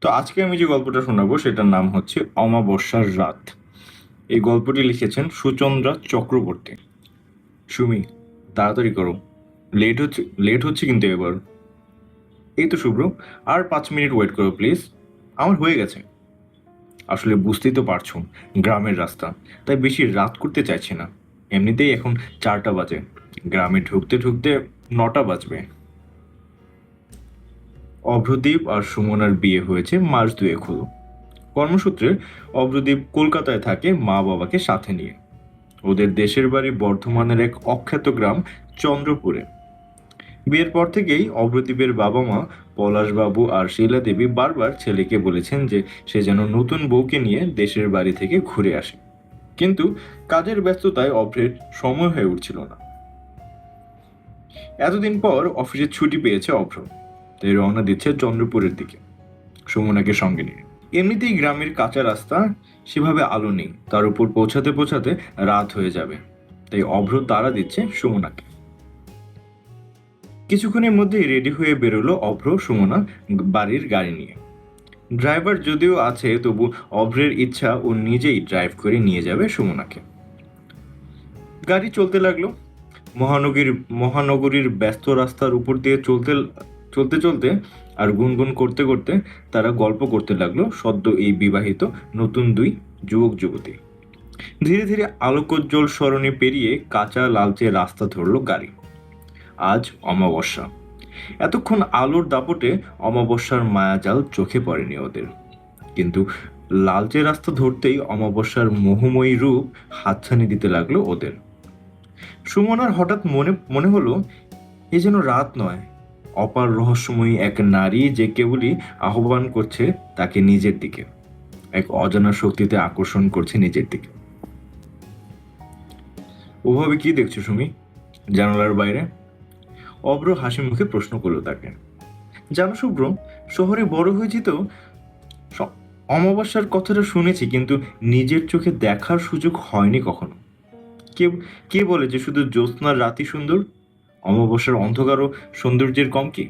তো আজকে আমি যে গল্পটা শোনাবো সেটার নাম হচ্ছে অমাবস্যার রাত। এই গল্পটি লিখেছেন সুচন্দ্রা চক্রবর্তী। সুমি, তাড়াতাড়ি করো। লেট হচ্ছে লেট হচ্ছে কিন্তু এবার। এই তো শুভ্র, আর পাঁচ মিনিট ওয়েট করো প্লিজ। আমার হয়ে গেছে। আসলে বুঝতেই তো পারছ, গ্রামের রাস্তা। তাই বেশি রাত করতে চাইছি না। এমনিতেই এখন চারটা বাজে। গ্রামে ঢুকতে ঢুকতে নটা বাজবে। অভ্রদীপ আর সুমনার বিয়ে হয়েছে মাস দুয়েক হলো। কর্মসূত্রে অভ্রদীপ কলকাতায় থাকে মা বাবাকে সাথে নিয়ে। ওদের দেশের বাড়ি বর্ধমানের এক অখ্যাত গ্রাম চন্দ্রপুরে। বিয়ের পর থেকেই অভ্রদীপের বাবা মা পলাশবাবু আর শীলা দেবী বারবার ছেলেকে বলেছেন যে সে যেন নতুন বউকে নিয়ে দেশের বাড়ি থেকে ঘুরে আসে। কিন্তু কাজের ব্যস্ততায় অভ্রের সময় হয়ে উঠছিল না। এতদিন পর অফিসে ছুটি পেয়েছে অভ্র। তাই রওনা দিচ্ছে চন্দ্রপুরের দিকে, সুমনাকে সঙ্গে নিয়ে। এমনিতেই গ্রামের কাঁচা রাস্তা, সেভাবে আলো নেই। তার উপর পৌঁছাতে পৌঁছাতে রাত হয়ে যাবে। তাই অভ্র তারা দিচ্ছে সুমনাকে। কিছুক্ষণের মধ্যেই রেডি হয়ে বেরোলো অভ্র, সুমনা বাড়ির গাড়ি নিয়ে। ড্রাইভার যদিও আছে, তবু অভ্রের ইচ্ছা ও নিজেই ড্রাইভ করে নিয়ে যাবে সুমনাকে। গাড়ি চলতে লাগল। মহানগরীর মহানগরীর ব্যস্ত রাস্তার উপর দিয়ে চলতে চলতে চলতে আর গুনগুন করতে করতে তারা গল্প করতে লাগল সদ্য এই বিবাহিত নতুন দুই যুবক যুবতী। ধীরে ধীরে আলোকোজ্জ্বল সরণি পেরিয়ে কাঁচা লালচে রাস্তা ধরলো গাড়ি। আজ অমাবস্যা। এতক্ষণ আলোর দাপটে অমাবস্যার মায়াজাল চোখে পড়েনি ওদের। কিন্তু লালচে রাস্তা ধরতেই অমাবস্যার মোহময়ী রূপ হাতছানি দিতে লাগল ওদের। সুমনার হঠাৎ মনে মনে হলো, এ যেন রাত নয়। অপার রহস্যময়ী এক নারী যে কেবলই আহ্বান করছে তাকে নিজের দিকে, এক অজানা শক্তিতে আকর্ষণ করছে নিজের দিকে। ওভাবে কি দেখছ সুমি? জানালার বাইরে? অব্র হাসি মুখে প্রশ্ন করল তাকে। জানো শুভ্র শহরে বড় হয়েছি তো অমাবস্যার কথাটা শুনেছি, কিন্তু নিজের চোখে দেখার সুযোগ হয়নি কখনো। কে কে বলে যে শুধু জ্যোৎস্নার রাতি সুন্দর? অমাবস্যার অন্ধকারও সৌন্দর্যের কম কি?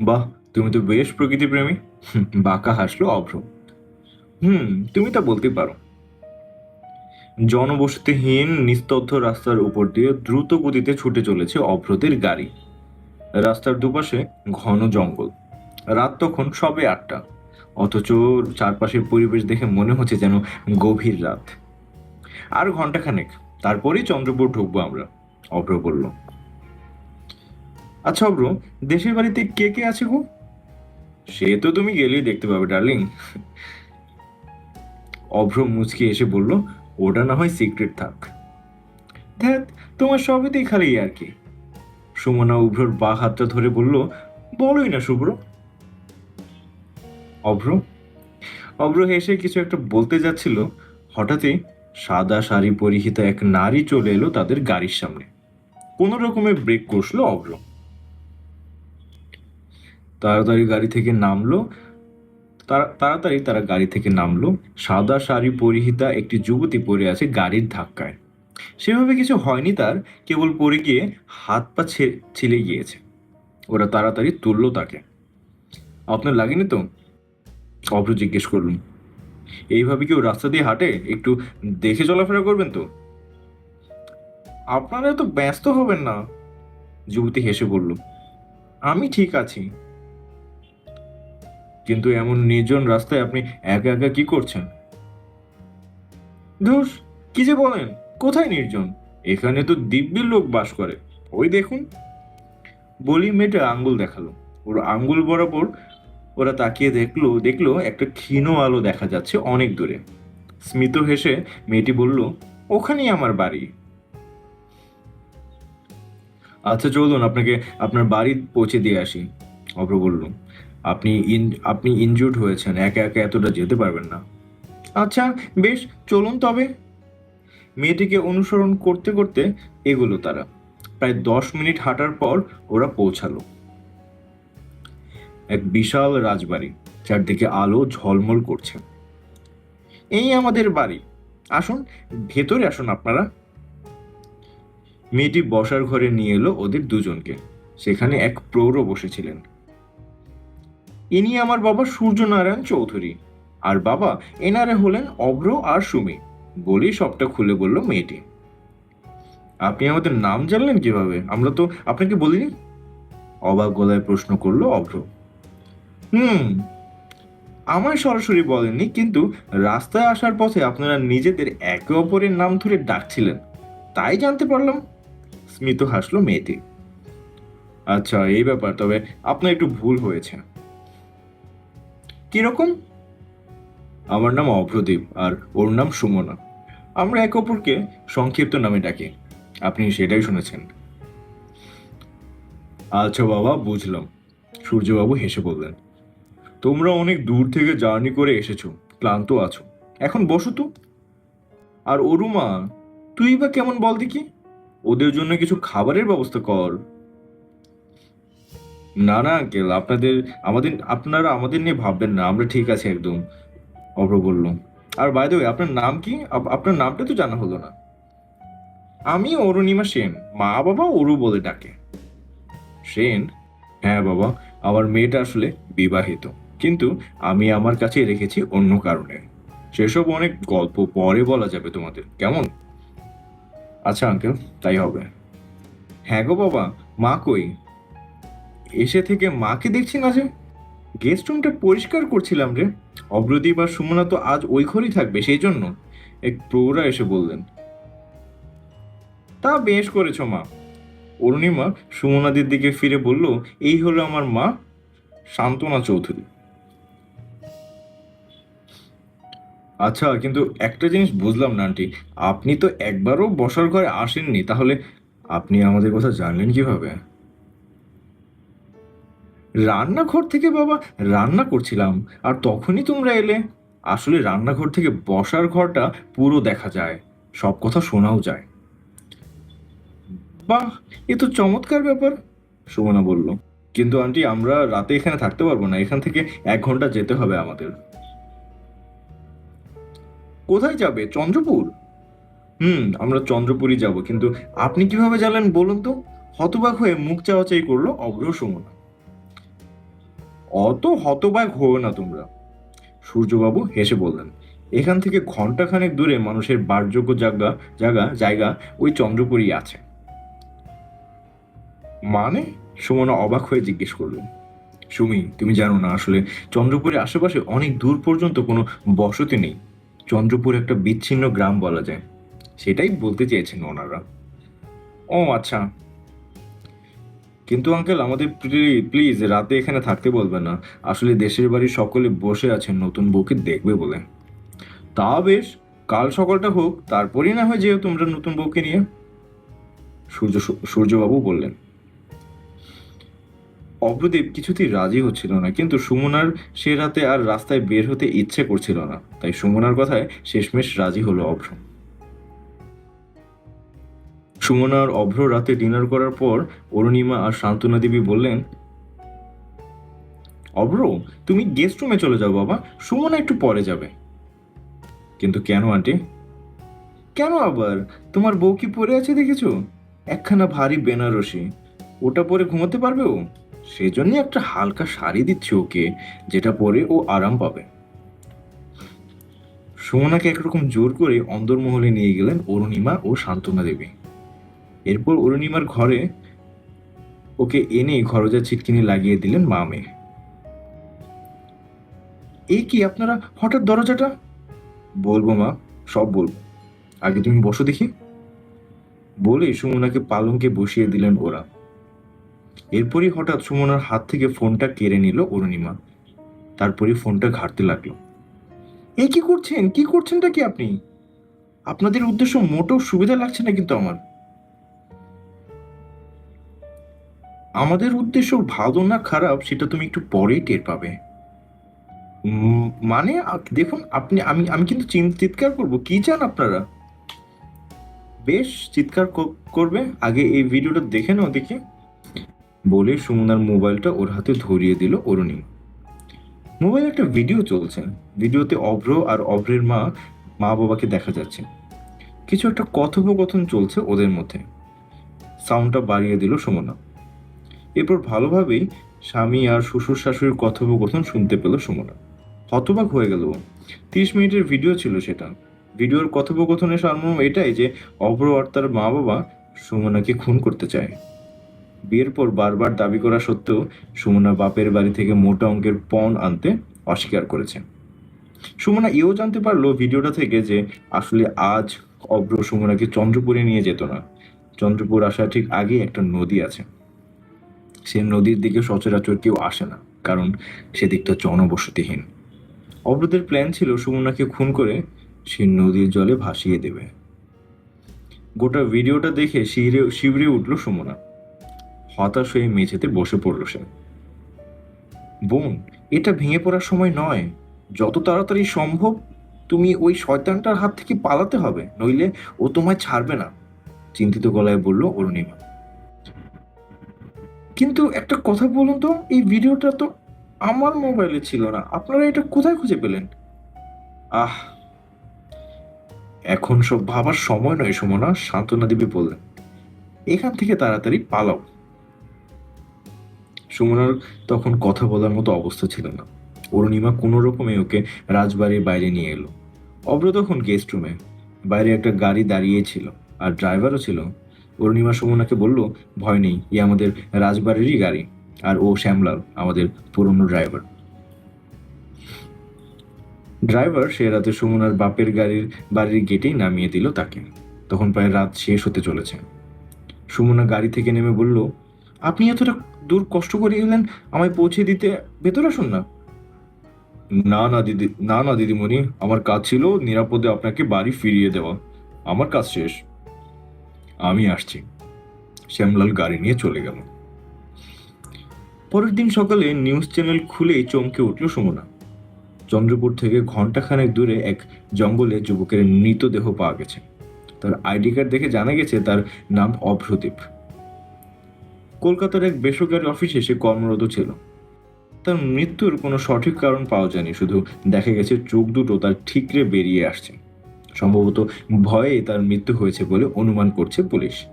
বাহ, তুমি তো বেশ প্রকৃতি প্রেমী বাঁকা হাসলো অভ্র। হুম, তুমি তা বলতে পারো। জনবসতিহীন, নিস্তব্ধ রাস্তার উপর দিয়ে দ্রুত গতিতে ছুটে চলেছে অভ্রদের গাড়ি। রাস্তার দুপাশে ঘন জঙ্গল। রাত তখন সবে আটটা। অথচ চারপাশের পরিবেশ দেখে মনে হচ্ছে যেন গভীর রাত। আর ঘন্টাখানেক তারপরেই চন্দ্রপুর ঢুকবো আমরা, অভ্র বলল। আচ্ছা অভ্র, দেশের বাড়িতে কে কে আছে গো? সে তো তুমি গেলেই দেখতে পাবে, ডার্লিং। অভ্র মুচকি এসে বলল, ওটা না হয় সিক্রেট থাক। ধ্যাত তোমার সবেতেই খালি আর কি। সুমনা উভ্রর বা হাতটা ধরে বলল, বলোই না শুভ্র। অভ্র? অভ্র হেসে কিছু একটা বলতে যাচ্ছিল, হঠাৎই সাদা শাড়ি পরিহিত এক নারী চলে এলো তাদের গাড়ির সামনে। কোনো রকমের ব্রেক কষলো অভ্র তাড়াতাড়ি গাড়ি থেকে নামলো তাড়াতাড়ি তারা গাড়ি থেকে নামলো। সাদা শাড়ি পরিহিতা একটি যুবতী পরে আছে গাড়ির ধাক্কায়। সেভাবে কিছু হয়নি তার, কেবল পরে গিয়ে হাত পা ছিলে গিয়েছে। ওরা তাড়াতাড়ি তুললো তাকে। আপনার লাগেনি তো? অভ্র জিজ্ঞেস করলুম। এইভাবে কেউ রাস্তা দিয়ে হাঁটে? একটু দেখে চলাফেরা করবেন তো। আপনারা তো ব্যস্ত হবেন না, যুবতী হেসে বলল। আমি ঠিক আছি। কিন্তু এমন নির্জন রাস্তায় আপনি একা একা কি করছেন? ধুস, কি যে বলেন, কোথায় নির্জন? এখানে তো দিব্যের লোক বাস করে। ওই দেখুন। বলি মেয়েটা আঙ্গুল দেখাল। ওর আঙ্গুল বরাবর ওরা তাকিয়ে দেখল দেখল একটা ক্ষীণ আলো দেখা যাচ্ছে অনেক দূরে। স্মিত হেসে মেয়েটি বলল, ওখানেই আমার বাড়ি। আচ্ছা চলুন, আপনাকে, আপনার বাড়ি পৌঁছে দিয়ে আসি, অভ্র বলল। আপনি ইন, আপনি ইনজুর্ড হয়েছেন, একা একা এতটা যেতে পারবেন না। আচ্ছা বেশ, চলুন তবে। মেয়েটিকে অনুসরণ করতে করতে এগোলো তারা। প্রায় দশ মিনিট হাঁটার পর ওরা পৌঁছালো। এক বিশাল রাজবাড়ি, চারদিকে আলো ঝলমল করছে। এই আমাদের বাড়ি। আসুন, ভেতরে আসুন আপনারা। মেয়েটি বসার ঘরে নিয়ে এলো ওদের দুজনকে। সেখানে এক প্রৌঢ় বসেছিলেন। ইনি আমার বাবা সূর্যনারায়ণ চৌধুরী। আর বাবা এনারে হলেন অভ্র আর সুমি। বলেই সবটা খুলে বলল মেয়েটি। আপনি আমাদের নাম জানলেন কীভাবে? আমরা তো আপনাকে বলিনি। অবাক গলায় প্রশ্ন করল অভ্র। হুম। আমায় সরাসরি বলেননি, কিন্তু রাস্তায় আসার পথে আপনারা নিজেদের একে অপরের নাম ধরে ডাকছিলেন। তাই জানতে পারলাম। স্মিত হাসলো মেয়েটি। আচ্ছা এই ব্যাপার, তবে আপনার একটু ভুল হয়েছে। কীরকম? আমার নাম অভ্রদীপ আর ওর নাম সুমনা। আমরা একে অপরকে সংক্ষিপ্ত নামে ডাকি। আপনি সেটাই শুনেছেন। আচ্ছা বাবা, বুঝলাম। সূর্যবাবু হেসে বললেন তোমরা অনেক দূর থেকে জার্নি করে এসেছ, ক্লান্ত আছো। এখন বসো তো। আর অরুমা, তুই বা কেমন বল দেখি? ওদের জন্য কিছু খাবারের ব্যবস্থা কর। না না আঙ্কেল আপনাদের, আমাদের, আপনারা আমাদের নিয়ে ভাববেন না, আমরা ঠিক আছে একদম, অভ্র বলল। আর বাই দ্য আপনার নাম কি? আপ- আপনার নামটা তো জানা হলো না। আমি অরুণিমা সেন, মা বাবা অরু বলে ডাকে। সেন? হ্যাঁ বাবা, আমার মেয়েটা আসলে বিবাহিত। কিন্তু আমি আমার কাছে রেখেছি অন্য কারণে। সেসব অনেক গল্প পরে বলা যাবে তোমাদের। কেমন? আচ্ছা আঙ্কেল তাই হবে। হ্যাঁ গো বাবা, মা কই? এসে থেকে মাকে দেখছি না যে? গেস্ট রুমটা পরিষ্কার করছিলাম রে। অগ্রদীপ আর সুমনা তো আজ ওই ঘরেই থাকবে, সেই জন্য। এক প্রৌরা এসে বললেন। তা বেশ করেছ মা। অরুণিমা সুমনাদির দিকে ফিরে বলল, এই হলো আমার মা শান্তনা চৌধুরী। আচ্ছা কিন্তু একটা জিনিস বুঝলাম না আন্টি। আপনি তো একবারও বসার ঘরে আসেননি, তাহলে আপনি আমাদের কথা জানলেন কীভাবে? রান্নাঘর থেকে বাবা, রান্না করছিলাম, আর তখনই তোমরা এলে। আসলে রান্নাঘর থেকে বসার ঘরটা পুরো দেখা যায়, সব কথা শোনাও যায়। বাহ, এ তো চমৎকার ব্যাপার, সুমনা বলল। কিন্তু আন্টি, আমরা রাতে এখানে থাকতে পারব না, এখান থেকে এক ঘণ্টা যেতে হবে আমাদের। কোথায় যাবে? চন্দ্রপুর? হুম, আমরা চন্দ্রপুরই যাব। কিন্তু আপনি কীভাবে জানলেন বলুন তো? হতবাক হয়ে মুখ চাওয়াচাই করল অগ্র সুমনা। অত হতবাক হও না তোমরা। সূর্যবাবু হেসে বললেন, এখান থেকে ঘন্টাখানেক দূরে মানুষের বারযোগ্য জায়গা জায়গা জায়গা ওই চন্দ্রপুরই আছে। মানে? সুমনা অবাক হয়ে জিজ্ঞেস করলেন সুমি, তুমি জানো না, আসলে চন্দ্রপুরের আশেপাশে অনেক দূর পর্যন্ত কোনো বসতি নেই। চন্দ্রপুর একটা বিচ্ছিন্ন গ্রাম বলা যায়। সেটাই বলতে চেয়েছেন ওনারা। ও আচ্ছা। কিন্তু আঙ্কেল, আমাদের প্লিজ রাতে এখানে থাকতে বলবেন না। আসলে দেশের বাড়ি সকলে বসে আছেন, নতুন বউকে দেখবে বলে। তা বেশ, কাল সকালটা হোক, তারপরেই না হয় যেও তোমরা নতুন বউকে নিয়ে। সূর্য, সূর্যবাবু বললেন। অভ্রদেব কিছুতেই রাজি হচ্ছিল না, কিন্তু সুমনার সে রাতে আর রাস্তায় বের হতে ইচ্ছে করছিল না, তাই সুমনার কথায় শেষমেশ রাজি হলো অভ্র। সুমনার অভ্র রাতে ডিনার করার পর অরুণিমা আর শান্তনা দেবী বললেন, অভ্র, তুমি গেস্ট রুমে চলে যাও বাবা, সুমনা একটু পরে যাবে। কিন্তু কেন আন্টি? কেন আবার? তোমার বউ কি পরে আছে দেখেছ? একখানা ভারী বেনারসি, ওটা পরে ঘুমাতে পারবে ও? সেজন্যই একটা হালকা শাড়ি দিচ্ছি ওকে, যেটা পরে ও আরাম পাবে। সুমনাকে একরকম জোর করে অন্দরমহলে নিয়ে গেলেন অরুণিমা ও শান্তনা দেবী। এরপর অরুণিমার ঘরে ওকে এনে ঘরজা ছিটকিনি লাগিয়ে দিলেন মা মেয়ে। এই কি আপনারা হঠাৎ দরজাটা? বলব মা, সব বলব। আগে তুমি বসো দেখি। বলে সুমনাকে পালঙ্কে বসিয়ে দিলেন ওরা। এরপরই হঠাৎ সুমনার হাত থেকে ফোনটা কেড়ে নিল অরুণিমা। তারপরে ফোনটা ঘাটতে লাগল। এ কি করছেন? কি করছেনটা কি আপনি? আপনাদের উদ্দেশ্য মোটেও সুবিধা লাগছে না কিন্তু আমার। আমাদের উদ্দেশ্য ভালো না খারাপ সেটা তুমি একটু পরেই টের পাবে। মানে দেখুন, আপনি, আমি আমি কিন্তু চিৎকার করব। কি চান আপনারা? বেশ, চিৎকার করবে। আগে এই ভিডিওটা দেখে নাও দেখি। বলে সুমনার মোবাইলটা ওর হাতে ধরিয়ে দিল অরুণী মোবাইলে একটা ভিডিও চলছে। ভিডিওতে অভ্র আর অভ্রের মা মা বাবাকে দেখা যাচ্ছে। কিছু একটা কথোপকথন চলছে ওদের মধ্যে। সাউন্ডটা বাড়িয়ে দিল সুমনা। এরপর ভালোভাবেই স্বামী আর শ্বশুর শাশুড়ির কথোপকথন শুনতে পেল সুমনা। হতবাক হয়ে গেল। তিরিশ মিনিটের ভিডিও ছিল সেটা। ভিডিওর কথোপকথনের সারমর্ম এটাই যে অভ্র আর তার মা বাবা সুমনাকে খুন করতে চায়। বিয়ের পর বারবার দাবি করা সত্ত্বেও সুমনা বাপের বাড়ি থেকে মোটা অঙ্কের পণ আনতে অস্বীকার করেছে। সুমনা এও জানতে পারল ভিডিওটা থেকে যে আসলে আজ অভ্র সুমনাকে চন্দ্রপুরে নিয়ে যেত না। চন্দ্রপুর আসার ঠিক আগে একটা নদী আছে। সে নদীর দিকে সচরাচর কেউ আসে না, কারণ সেদিকটা জনবসতিহীন। অভ্রদের প্ল্যান ছিল সুমনাকে খুন করে সে নদীর জলে ভাসিয়ে দেবে। গোটা ভিডিওটা দেখে শিবরে উঠল সুমনা। হতাশ হয়ে মেঝেতে বসে পড়ল সে। বোন, এটা ভেঙে পড়ার সময় নয়। যত তাড়াতাড়ি সম্ভব তুমি ওই শয়তানটার হাত থেকে পালাতে হবে, নইলে ও তোমায় ছাড়বে না, চিন্তিত গলায় বলল অরুণিমা। কিন্তু একটা কথা বলুন তো, এই ভিডিওটা তো আমার মোবাইলে ছিল না, আপনারা এটা কোথায় খুঁজে পেলেন? আহ, এখন সব ভাবার সময় নয় সুমনা, সান্ত্বনা দেবী বললেন, এখান থেকে তাড়াতাড়ি পালাও। সুমনার তখন কথা বলার মতো অবস্থা ছিল না। অরুণিমা কোনো রকমে ওকে রাজবাড়ির বাইরে নিয়ে এলো। অব্র তখন গেস্ট রুমে বাইরে একটা গাড়ি দাঁড়িয়ে ছিল আর ড্রাইভারও ছিল। অরুণিমা সুমনাকে বলল, ভয় নেই ই আমাদের রাজবাড়িরই গাড়ি আর ও শ্যামলাল, আমাদের পুরনো ড্রাইভার ড্রাইভার সে রাতে সুমনার বাপের গাড়ির বাড়ির গেটেই নামিয়ে দিল তাকে। তখন প্রায় রাত শেষ হতে চলেছে। সুমনা গাড়ি থেকে নেমে বলল, আপনি এতটা দূর কষ্ট করে এলেন, আমায় পৌঁছে দিতে ভেতর আসুন না। না না দিদি, না না দিদিমণি, আমার কাজ ছিল নিরাপদে আপনাকে বাড়ি ফিরিয়ে দেওয়া। আমার কাজ শেষ। আমি আসছি। শ্যামলাল গাড়ি নিয়ে চলে গেল। পরের দিন সকালে নিউজ চ্যানেল খুলেই চমকে উঠল সুমনা। চন্দ্রপুর থেকে ঘন্টাখানেক দূরে এক জঙ্গলে যুবকের মৃতদেহ পাওয়া গেছে। তার আইডি কার্ড দেখে জানা গেছে তার নাম অভ্রদীপ। কলকাতার এক বেসরকারি অফিসে সে কর্মরত ছিল। তার মৃত্যুর কোনো সঠিক কারণ পাওয়া যায়নি, শুধু দেখা গেছে চোখ দুটো তার ঠিকরে বেরিয়ে আসছে। সম্ভবত ভয়ে তার মৃত্যু হয়েছে বলে অনুমান করছে পুলিশ।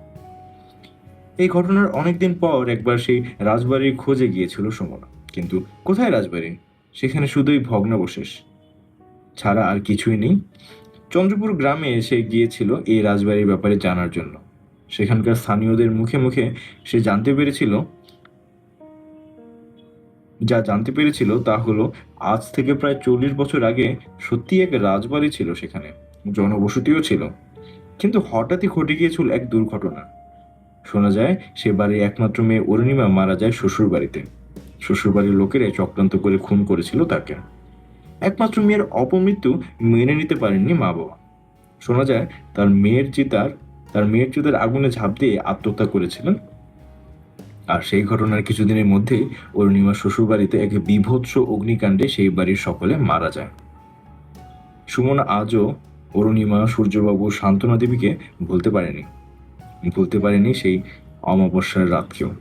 এই ঘটনার অনেকদিন পর একবার সেই রাজবাড়ির খোঁজে গিয়েছিল সুমনা। কিন্তু কোথায় রাজবাড়ি? সেখানে শুধুই ভগ্নাবশেষ। ছাড়া আর কিছুই নেই। চন্দ্রপুর গ্রামে এসে গিয়েছিল এই রাজবাড়ির ব্যাপারে জানার জন্য। সেখানকার স্থানীয়দের মুখে মুখে সে জানতে পেরেছিল, যা জানতে পেরেছিল তা হলো আজ থেকে প্রায় চল্লিশ বছর আগে সত্যি এক রাজবাড়ি ছিল সেখানে, জনবসতিও ছিল। কিন্তু হঠাৎই ঘটে গিয়েছিল এক দুর্ঘটনা। শোনা যায়, সে বাড়ির একমাত্র মেয়ে অরুণিমা মারা যায় শ্বশুর বাড়িতে শ্বশুর বাড়ির লোকেরাই চক্রান্ত করে খুন করেছিল তাকে। একমাত্র মেয়ের অপমৃত্যু মেনে নিতে পারেননি মা বাবা শোনা যায়, তার মেয়ের চিতার তার মেয়ের চোদের আগুনে ঝাঁপ দিয়ে আত্মহত্যা করেছিলেন। আর সেই ঘটনার কিছুদিনের মধ্যেই শ্বশুর বাড়িতে এক বিভৎস অগ্নিকাণ্ডে সেই বাড়ির সকলে মারা যায়। সুমন আজও অরুণিমা, সূর্যবাবু শান্তনা দেবীকে ভুলতে পারেনি। ভুলতে পারেনি সেই অমাবস্যার রাতকেও।